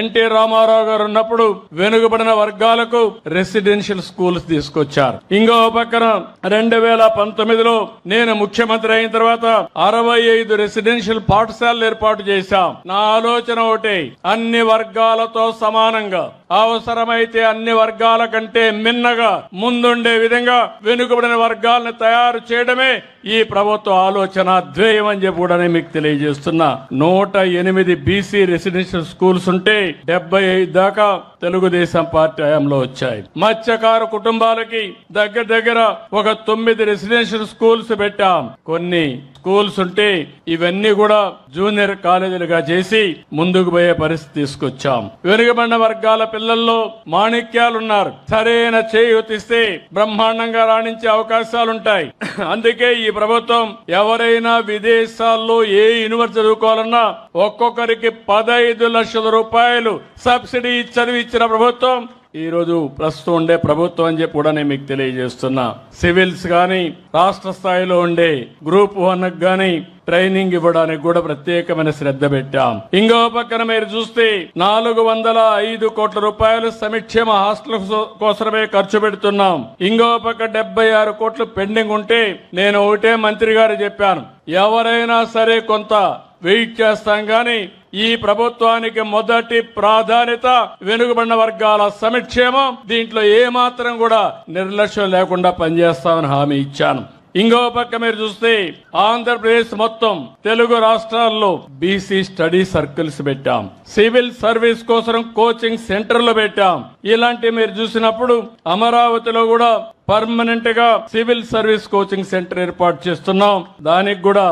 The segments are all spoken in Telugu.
ఎన్టీ రామారావు గారు ఉన్నప్పుడు వెనుకబడిన వర్గాలకు రెసిడెన్షియల్ స్కూల్స్ తీసుకొచ్చారు. ఇంకో పక్కన రెండు వేల పంతొమ్మిదిలో నేను ముఖ్యమంత్రి అయిన తర్వాత అరవై ఐదు రెసిడెన్షియల్ పాఠశాలలు ఏర్పాటు చేశాం. నా ఆలోచన ఒకటే అన్ని వర్గాలతో సమానంగా అవసరమైతే అన్ని వర్గాల కంటే మిన్నగా ముందుండే విధంగా వెనుకబడిన వర్గాలను తయారు చేయడమే ఈ ప్రభుత్వ ఆలోచన ధ్యేయం అని చెప్పి కూడా మీకు తెలియజేస్తున్నా. నూట ఎనిమిది బీసీ రెసిడెన్షియల్ స్కూల్స్ ఉంటే డెబ్బై ఐదు దాకా తెలుగుదేశం పార్టీ హయాంలో వచ్చాయి. మత్స్యకారు కుటుంబాలకి దగ్గర దగ్గర ఒక తొమ్మిది రెసిడెన్షియల్ స్కూల్స్ పెట్టాం. కొన్ని స్కూల్స్ ఉంటే ఇవన్నీ కూడా జూనియర్ కాలేజీలుగా చేసి ముందుకు పోయే పరిస్థితి తీసుకొచ్చాం. వెనుకబడిన వర్గాల పిల్లల్లో మాణిక్యాలు ఉన్నారు సరైన చేయూతిస్తే బ్రహ్మాండంగా రాణించే అవకాశాలుంటాయి. అందుకే ఈ ప్రభుత్వం ఎవరైనా విదేశాల్లో ఏ యూనివర్సిటీ చదువుకోవాలన్నా ఒక్కొక్కరికి పదహైదు లక్షల రూపాయలు సబ్సిడీ చదివి ఇచ్చిన ప్రభుత్వం ఈ రోజు ప్రస్తుతం ఉండే ప్రభుత్వం అని చెప్పి కూడా నేను మీకు తెలియజేస్తున్నా. సివిల్స్ కానీ రాష్ట్ర స్థాయిలో ఉండే గ్రూప్ వన్ కానీ ట్రైనింగ్ ఇవ్వడానికి కూడా ప్రత్యేకమైన శ్రద్ధ పెట్టాం. ఇంకో పక్కన మీరు చూస్తే నాలుగు వందల ఐదు కోట్ల రూపాయలు సమిక్షేమ హాస్టల్ కోసమే ఖర్చు పెడుతున్నాం. ఇంకో పక్క డెబ్బై ఆరు కోట్లు పెండింగ్ ఉంటే నేను ఒకటే మంత్రి గారు చెప్పాను. ఎవరైనా సరే కొంత వెయిట్ చేస్తాం కానీ ఈ ప్రభుత్వానికి మొదటి ప్రాధాన్యత వెనుకబడిన వర్గాల సంక్షేమం దీంట్లో ఏమాత్రం కూడా నిర్లక్ష్యం లేకుండా పనిచేస్తామని హామీ ఇచ్చాను. ఇంకో పక్క మీరు చూస్తే ఆంధ్రప్రదేశ్ మొత్తం తెలుగు రాష్ట్రాల్లో బీసీ స్టడీ సర్కిల్స్ పెట్టాం. సివిల్ సర్వీస్ కోసం కోచింగ్ సెంటర్లు పెట్టాం. ఇలాంటి మీరు చూసినప్పుడు అమరావతిలో కూడా పర్మనెంట్గా సివిల్ సర్వీస్ కోచింగ్ సెంటర్ ఏర్పాటు చేస్తున్నాం. దానికి కూడా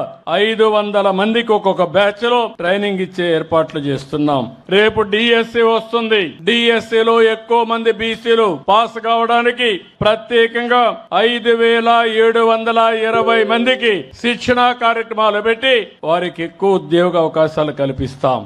ఐదు వందల మందికి ఒక్కొక్క బ్యాచ్లో ట్రైనింగ్ ఇచ్చే ఏర్పాట్లు చేస్తున్నాం. రేపు డిఎస్సి వస్తుంది. డిఎస్సి లో ఎక్కువ మంది బీసీలు పాస్ కావడానికి ప్రత్యేకంగా ఐదు వేల ఏడు వందల ఇరవై మందికి శిక్షణా కార్యక్రమాలు పెట్టి వారికి ఎక్కువ ఉద్యోగ అవకాశాలు కల్పిస్తాం.